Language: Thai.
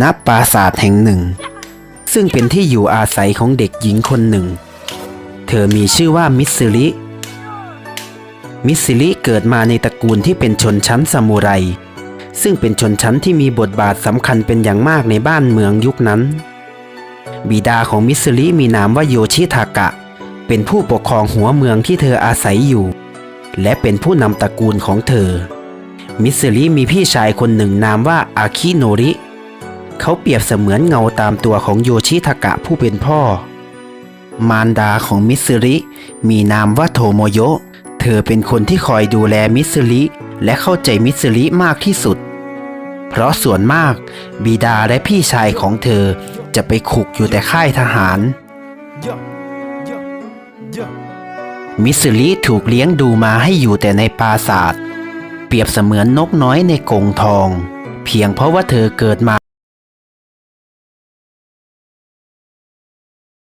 ณปราสาทแห่งหนึ่ง ซึ่งเป็นที่อยู่อาศัยของเด็กหญิงคนหนึ่ง เธอมีชื่อว่ามิสซิลิ มิสซิลิเกิดมาในตระกูลที่เป็นชนชั้นซามูไร ซึ่งเป็นชนชั้นที่มีบทบาทสำคัญเป็นอย่างมากในบ้านเมืองยุคนั้น บิดาของมิสซิลิมีนามว่าโยชิทากะ เป็นผู้ปกครองหัวเมืองที่เธออาศัยอยู่ และเป็นผู้นำตระกูลของเธอมิสซิลิมีพี่ชายคนหนึ่งนามว่าอาคิโนริ เขาเปรียบเสมือนเงาตามตัวของโยชิทากะผู้เป็นพ่อ มารดาของมิสซิริ มีนามว่าโทโมโยะ เธอเป็นคนที่คอยดูแลมิสซิริ และเข้าใจมิสซิริมากที่สุด เพราะส่วนมาก บิดาและพี่ชายของเธอจะไปขุกอยู่แต่ค่ายทหาร มิสซิลิถูกเลี้ยงดูมาให้อยู่แต่ในปราสาทเปรียบเสมือนนกน้อยในกรงทอง เพียงเพราะว่าเธอเกิดมา